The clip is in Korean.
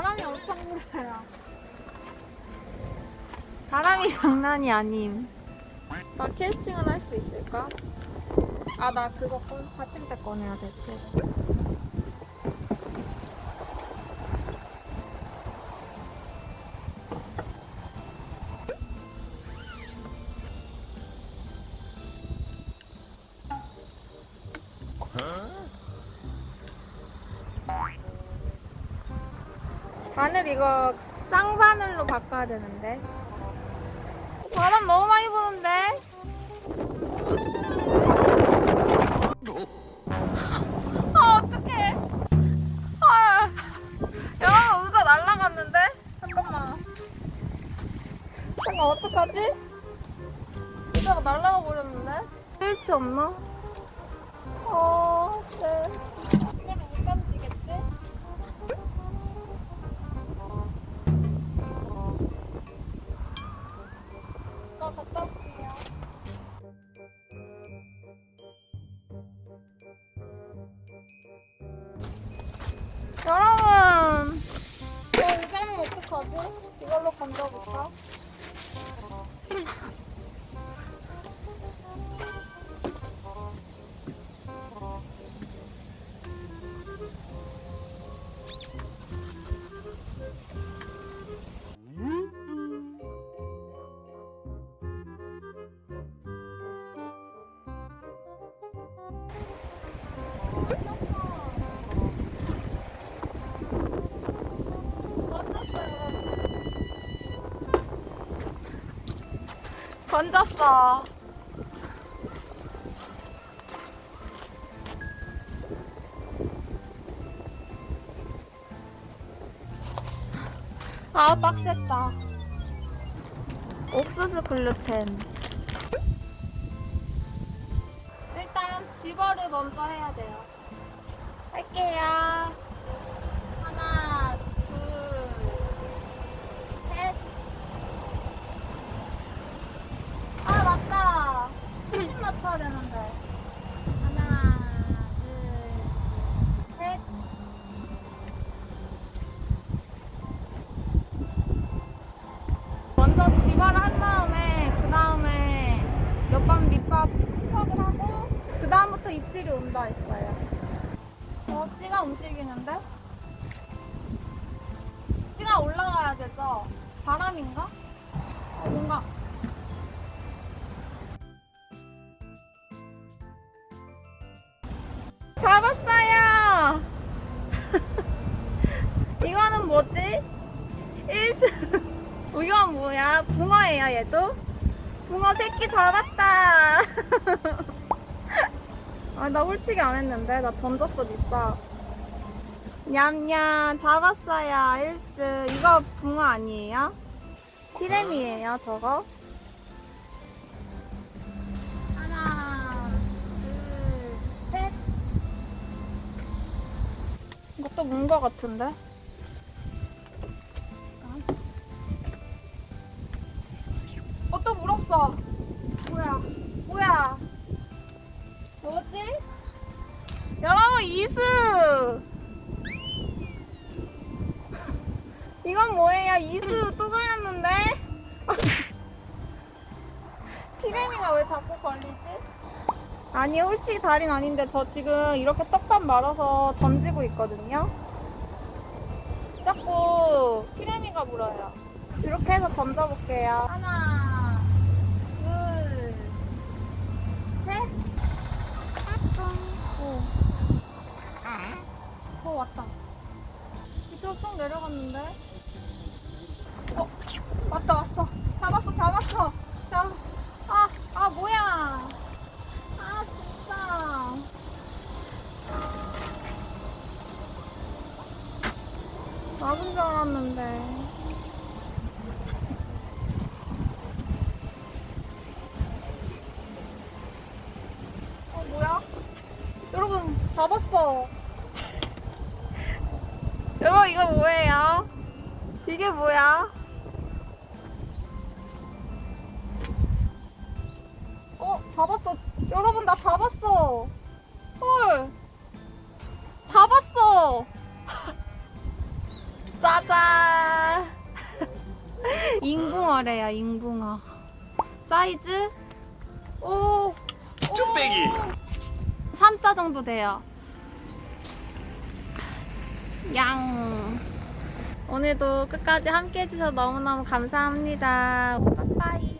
바람이 엄청 불어요. 바람이 장난이 아님. 나 캐스팅은 할 수 있을까? 아, 나 그거 꺼, 받침대 꺼내야 돼. 쟤. 바늘 이거 쌍바늘로 바꿔야 되는데. 바람 너무 많이 부는데? 아, 어떡해. 아, 여러분, 의자 날라갔는데? 잠깐만. 잠깐, 어떡하지? 의자가 날라가 버렸는데? 스위치 없나? 어, 쉣. 이걸로 건져볼까? 던졌어. 아, 빡셌다. 옥수수 글루텐. 일단 집어를 먼저 해야 돼요. 할게요. 하나, 둘, 셋. 아 맞다. 맞춰야 되는데. 하나, 둘, 셋. 먼저 집어를 한 다음에 그 다음에 몇 번 밑밥 세척을 하고 그 다음부터 입질이 온다 했어요. 어, 찌가 움직이는데? 찌가 올라가야 되죠? 바람인가? 어, 뭔가 뭐지? 일수. 이건 뭐야? 붕어예요, 얘도? 붕어 새끼 잡았다. 아, 나 홀치기 안 했는데. 나 던졌어, 밑밥. 냠냠, 잡았어요, 일스. 이거 붕어 아니에요? 피레미예요, 저거? 하나, 둘, 셋. 이것도 문거 같은데? 이수! 이건 뭐예요? 이수 또 걸렸는데? 피레미가 왜 자꾸 걸리지? 아니, 홀치기 달인 아닌데 저 지금 이렇게 떡밥 말아서 던지고 있거든요? 자꾸 피레미가 물어요. 이렇게 해서 던져볼게요. 하나, 어, 왔다. 밑으로 쏙 내려갔는데? 어, 왔다, 왔어. 잡았어, 잡았어. 잡, 아, 아, 뭐야. 아, 진짜. 잡은 줄 알았는데. 어, 뭐야? 여러분, 잡았어. 여러분, 이거 뭐예요? 이게 뭐야? 어, 잡았어. 여러분, 나 잡았어. 헐. 잡았어. 짜잔. 잉붕어래요, 잉붕어. 사이즈? 오! 쭈빼기. 3자 정도 돼요. 양. 오늘도 끝까지 함께 해주셔서 너무너무 감사합니다. 빠빠이.